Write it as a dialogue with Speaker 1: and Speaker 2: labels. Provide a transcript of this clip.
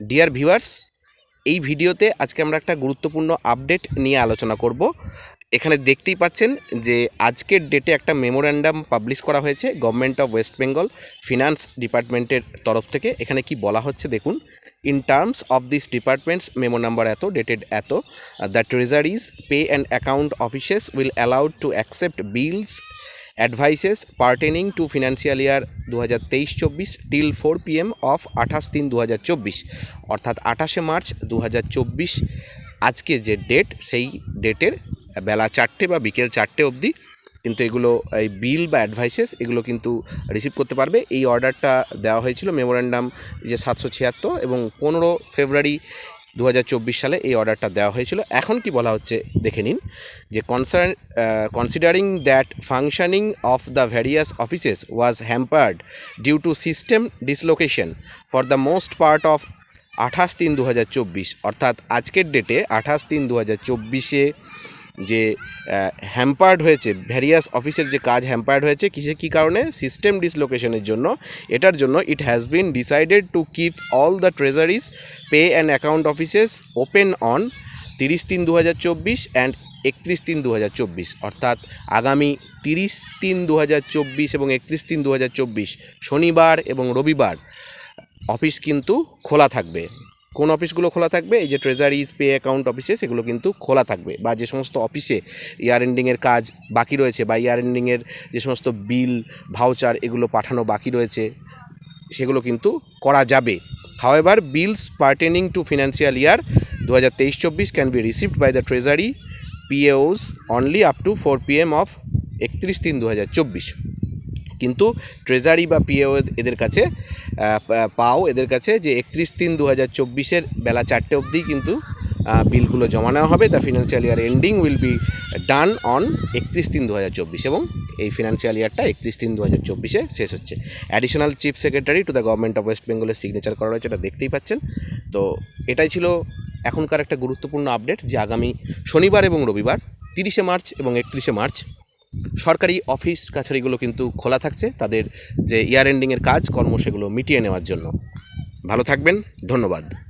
Speaker 1: Dear viewers এই ভিডিওতে আজকে আমরা একটা গুরুত্বপূর্ণ আপডেট নিয়ে আলোচনা করব। এখানে দেখতেই পাচ্ছেন যে আজকের ডেটে একটা মেমোরেন্ডাম পাবলিশ করা হয়েছে government of West Bengal finance ডিপার্টমেন্টের তরফ থেকে। এখানে কি বলা হচ্ছে দেখুন in terms of this departments memo number এত ডেটেড এত the treasuries pay and account offices will allowed to accept bills advices pertaining to financial year দু হাজার তেইশ চব্বিশ টিল ফোর পিএম অফ আঠাশ তিন দু হাজার চব্বিশ, অর্থাৎ আঠাশে মার্চ দু হাজার চব্বিশ। আজকে যে ডেট সেই ডেটের বেলা চারটে বা বিকেল চারটে অবধি কিন্তু এগুলো, এই বিল বা অ্যাডভাইসেস এগুলো কিন্তু রিসিভ করতে পারবে। এই অর্ডারটা দেওয়া হয়েছিল মেমোরেন্ডাম যে সাতশো ছিয়াত্তর এবং পনেরো ফেব্রুয়ারি দু হাজার চব্বিশ সালে এই অর্ডারটা দেওয়া হয়েছিল। এখন কি বলা হচ্ছে দেখে নিন, যে concern considering that functioning of the various offices was hampered due to system dislocation for the most part of আঠাশ তিন দু অর্থাৎ আজকের ডেটে আঠাশ তিন দু হাজার চব্বিশে যে হ্যাম্পার্ড হয়েছে ভ্যারিয়াস অফিসের যে কাজ হ্যাম্পার্ড হয়েছে, কিসে, কী কারণে? সিস্টেম ডিসলোকেশনের জন্য। এটার জন্য it has been decided to keep all the treasuries pay and account offices open on তিরিশ তিন দু হাজার চব্বিশ অ্যান্ড একত্রিশ তিন দু হাজার চব্বিশ। অর্থাৎ আগামী তিরিশ তিন দু হাজার চব্বিশ এবং একত্রিশ তিন দু হাজার চব্বিশ শনিবার এবং রবিবার অফিস কিন্তু খোলা থাকবে। কোন অফিসগুলো খোলা থাকবে? এই যে ট্রেজারিজ পে অ্যাকাউন্ট অফিসে সেগুলো কিন্তু খোলা থাকবে। বা যে সমস্ত অফিসে ইয়ার এন্ডিংয়ের কাজ বাকি রয়েছে বা ইয়ার এন্ডিংয়ের যে সমস্ত বিল ভাউচার এগুলো পাঠানো বাকি রয়েছে, সেগুলো কিন্তু করা যাবে। However bills pertaining to financial year দু হাজার তেইশ চব্বিশ can be received by the treasury PAOs only up to four PM of একত্রিশ তিন দু হাজার চব্বিশ। কিন্তু ট্রেজারি বা পিএও এদের কাছে পাও এদের কাছে যে একত্রিশ তিন দু হাজার চব্বিশের বেলা চারটে অবধি কিন্তু বিলগুলো জমা নেওয়া হবে। The financial year ending will be done on একত্রিশ তিন দু হাজার চব্বিশ এবং এই ফিনান্সিয়াল ইয়ারটা একত্রিশ তিন দু হাজার চব্বিশে শেষ হচ্ছে। Additional chief secretary to the government of West বেঙ্গলের সিগনেচার করা রয়েছে, এটা দেখতেই পাচ্ছেন। তো এটাই ছিল এখনকার একটা গুরুত্বপূর্ণ আপডেট যে আগামী শনিবার এবং রবিবার, তিরিশে মার্চ এবং একত্রিশে মার্চ সরকারি অফিস কাছারিগুলো কিন্তু খোলা থাকছে তাদের যে ইয়ার এন্ডিংয়ের কাজ, কর্ম সেগুলো মিটিয়ে নেওয়ার জন্য। ভালো থাকবেন, ধন্যবাদ।